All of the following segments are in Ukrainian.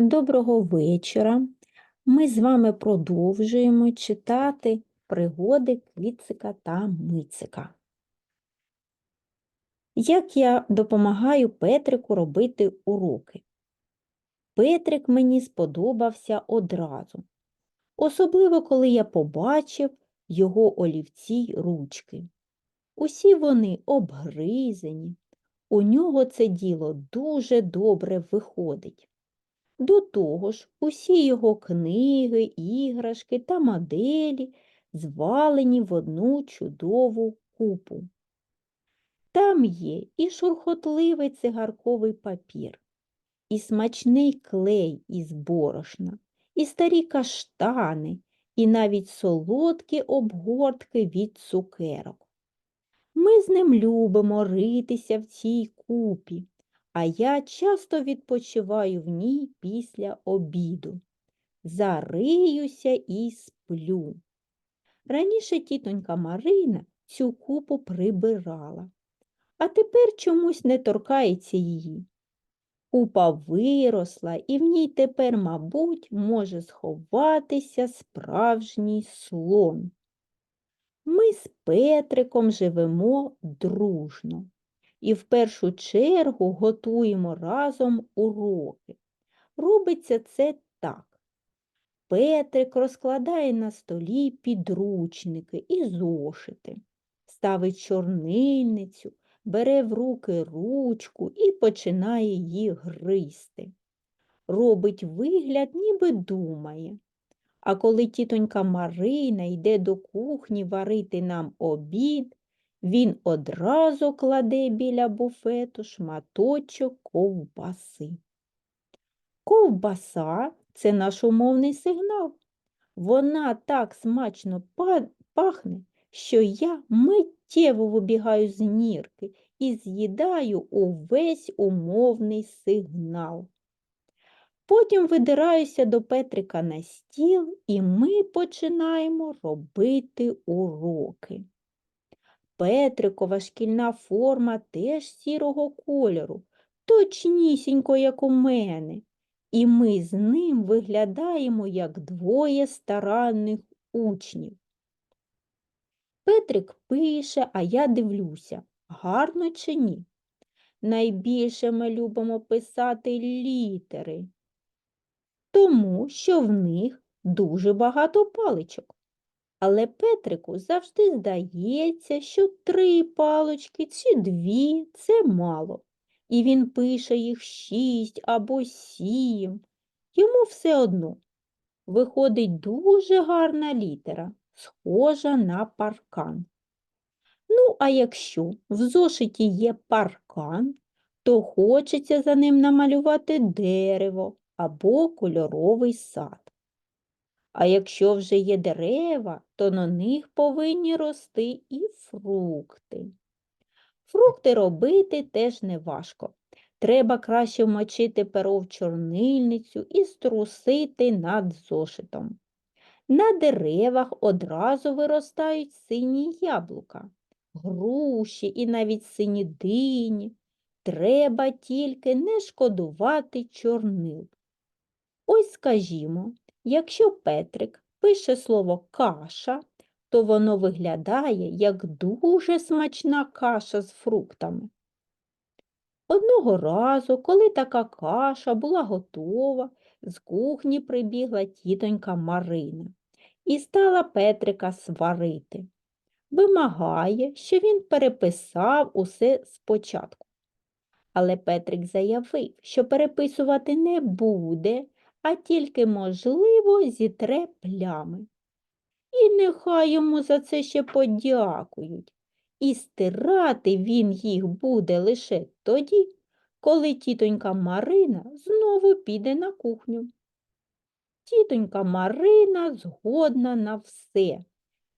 Доброго вечора. Ми з вами продовжуємо читати пригоди Кицика та Мицика. Як я допомагаю Петрику робити уроки? Петрик мені сподобався одразу, особливо коли я побачив його олівці й ручки. Усі вони обгризані, у нього це діло дуже добре виходить. До того ж, усі його книги, іграшки та моделі звалені в одну чудову купу. Там є і шурхотливий цигарковий папір, і смачний клей із борошна, і старі каштани, і навіть солодкі обгортки від цукерок. Ми з ним любимо ритися в цій купі, а я часто відпочиваю в ній після обіду. Зариюся і сплю. Раніше тітонька Марина цю купу прибирала, а тепер чомусь не торкається її. Купа виросла, і в ній тепер, мабуть, може сховатися справжній слон. Ми з Петриком живемо дружно і в першу чергу готуємо разом уроки. Робиться це так. Петрик розкладає на столі підручники і зошити, ставить чорнильницю, бере в руки ручку і починає її гризти. Робить вигляд, ніби думає. А коли тітонька Марина йде до кухні варити нам обід, він одразу кладе біля буфету шматочок ковбаси. Ковбаса це наш умовний сигнал. Вона так смачно пахне, що я миттєво вибігаю з нірки і з'їдаю увесь умовний сигнал. Потім видираюся до Петрика на стіл, і ми починаємо робити уроки. Петрикова шкільна форма теж сірого кольору, точнісінько, як у мене, і ми з ним виглядаємо як двоє старанних учнів. Петрик пише, а я дивлюся, гарно чи ні. Найбільше ми любимо писати літери, тому що в них дуже багато паличок. Але Петрику завжди здається, що три палочки чи дві це мало, і він пише їх шість або сім. Йому все одно. Виходить дуже гарна літера, схожа на паркан. Ну, а якщо в зошиті є паркан, то хочеться за ним намалювати дерево або кольоровий сад. А якщо вже є дерева, то на них повинні рости і фрукти. Фрукти робити теж не важко. Треба краще вмочити перо в чорнильницю і струсити над зошитом. На деревах одразу виростають сині яблука, груші і навіть сині дині. Треба тільки не шкодувати чорнил. Ось скажімо, Якщо Петрик пише слово каша, то воно виглядає як дуже смачна каша з фруктами. Одного разу, коли така каша була готова, з кухні прибігла тітонька Марина і стала Петрика сварити. Вимагає, що він переписав усе спочатку. Але Петрик заявив, що переписувати не буде, а тільки, можливо, зітре плями. І нехай йому за це ще подякують. І стирати він їх буде лише тоді, коли тітонька Марина знову піде на кухню. Тітонька Марина згодна на все,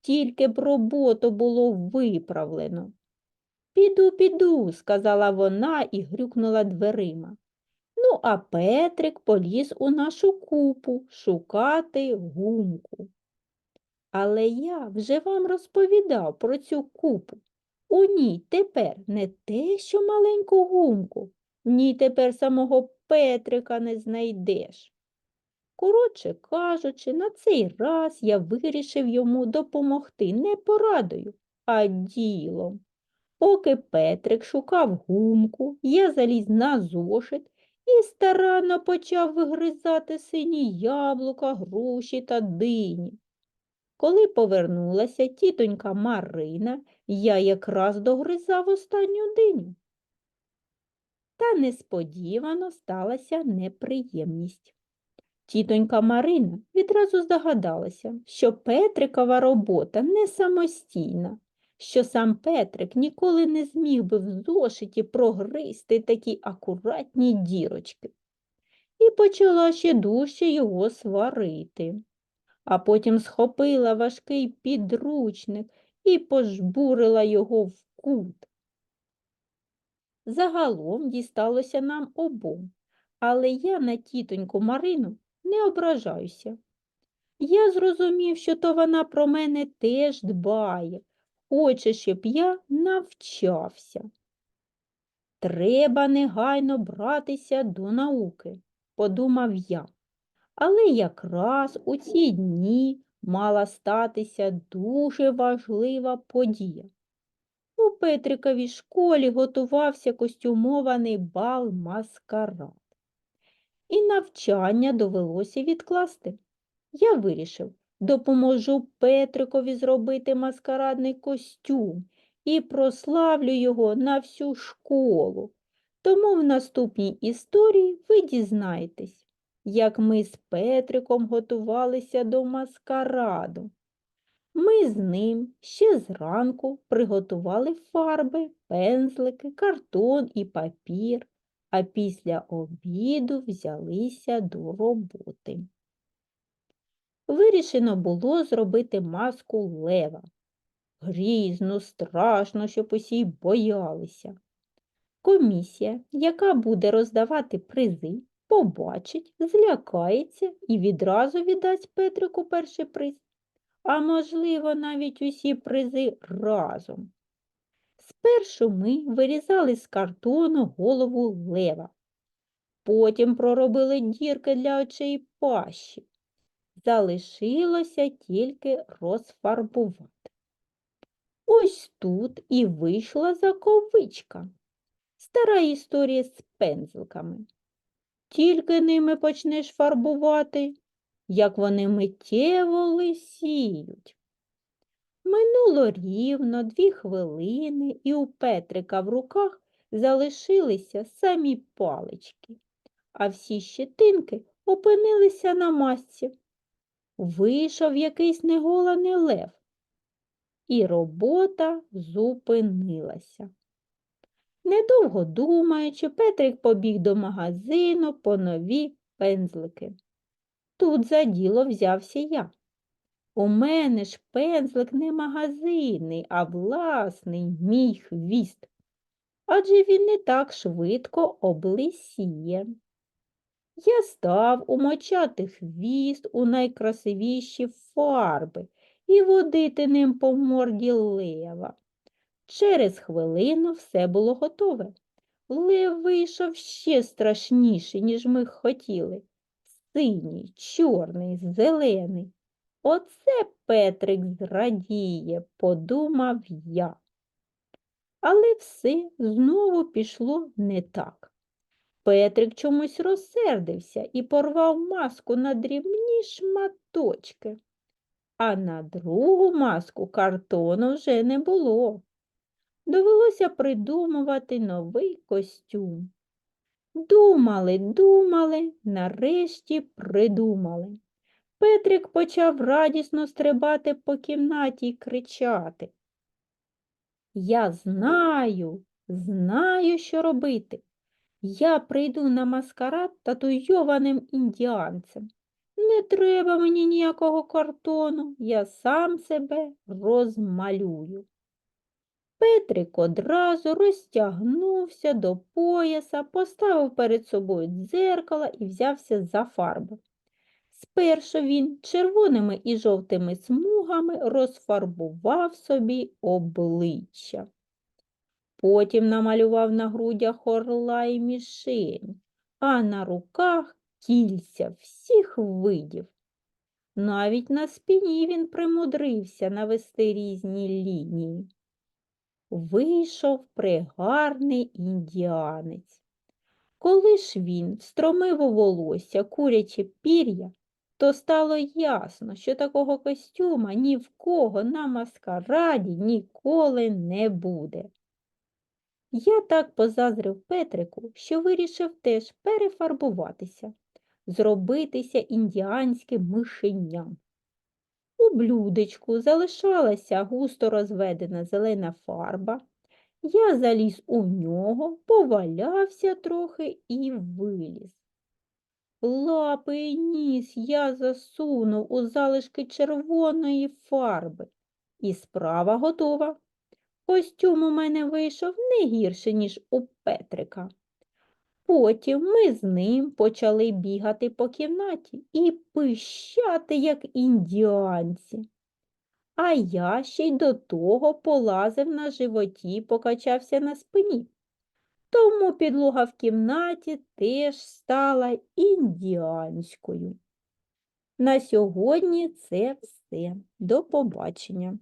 тільки б роботу було виправлено. Піду, піду, сказала вона і грюкнула дверима. Ну, а Петрик поліз у нашу купу шукати гумку. Але я вже вам розповідав про цю купу. У ній тепер не те, що маленьку гумку, в ній тепер самого Петрика не знайдеш. Коротше кажучи, на цей раз я вирішив йому допомогти не порадою, а ділом. Поки Петрик шукав гумку, я заліз на зошит і старанно почав вигризати сині яблука, груші та дині. Коли повернулася тітонька Марина, я якраз догризав останню диню. Та несподівано сталася неприємність. Тітонька Марина відразу здогадалася, що Петрикова робота не самостійна, що сам Петрик ніколи не зміг би в зошиті прогризти такі акуратні дірочки. І почала ще дужче його сварити. А потім схопила важкий підручник і пожбурила його в кут. Загалом дісталося нам обом, але я на тітоньку Марину не ображаюся. Я зрозумів, що то вона про мене теж дбає, хоче, щоб я навчався. Треба негайно братися до науки, подумав я. Але якраз у ці дні мала статися дуже важлива подія. У Петриковій школі готувався костюмований бал маскарад. І навчання довелося відкласти. Я вирішив, допоможу Петрикові зробити маскарадний костюм і прославлю його на всю школу. Тому в наступній історії ви дізнаєтесь, як ми з Петриком готувалися до маскараду. Ми з ним ще зранку приготували фарби, пензлики, картон і папір, а після обіду взялися до роботи. Вирішено було зробити маску лева. Грізно, страшно, щоб усі боялися. Комісія, яка буде роздавати призи, побачить, злякається і відразу віддасть Петрику перший приз, а можливо, навіть усі призи разом. Спершу ми вирізали з картону голову лева, потім проробили дірки для очей пащі. Залишилося тільки розфарбувати. Ось тут і вийшла заковичка. Стара історія з пензликами. Тільки ними почнеш фарбувати, як вони миттєво лисіють. Минуло рівно дві хвилини, і у Петрика в руках залишилися самі палички, а всі щетинки опинилися на масці. Вийшов якийсь неголений лев, і робота зупинилася. Недовго думаючи, Петрик побіг до магазину по нові пензлики. Тут за діло взявся я. У мене ж пензлик не магазинний, а власний мій хвіст. Адже він не так швидко облисіє. Я став умочати хвіст у найкрасивіші фарби і водити ним по морді лева. Через хвилину все було готове. Лев вийшов ще страшніший, ніж ми хотіли. Синій, чорний, зелений. Оце Петрик зрадіє, подумав я. Але все знову пішло не так. Петрик чомусь розсердився і порвав маску на дрібні шматочки, а на другу маску картону вже не було. Довелося придумувати новий костюм. Думали, думали, нарешті придумали. Петрик почав радісно стрибати по кімнаті й кричати. Я знаю, знаю, що робити. Я прийду на маскарад татуйованим індіанцем. Не треба мені ніякого картону, я сам себе розмалюю. Петрик одразу розтягнувся до пояса, поставив перед собою дзеркало і взявся за фарбу. Спершу він червоними і жовтими смугами розфарбував собі обличчя. Потім намалював на грудях орла і мішень, а на руках кільця всіх видів. Навіть на спині він примудрився навести різні лінії. Вийшов пригарний індіанець. Коли ж він встромив у волосся куряче пір'я, то стало ясно, що такого костюма ні в кого на маскараді ніколи не буде. Я так позаздрив Петрику, що вирішив теж перефарбуватися, зробитися індіанським мишенням. У блюдечку залишалася густо розведена зелена фарба. Я заліз у нього, повалявся трохи і виліз. Лапи і ніс я засунув у залишки червоної фарби, і справа готова. Костюм у мене вийшов не гірше, ніж у Петрика. Потім ми з ним почали бігати по кімнаті і пищати, як індіанці. А я ще й до того полазив на животі, покачався на спині. Тому підлога в кімнаті теж стала індіанською. На сьогодні це все. До побачення.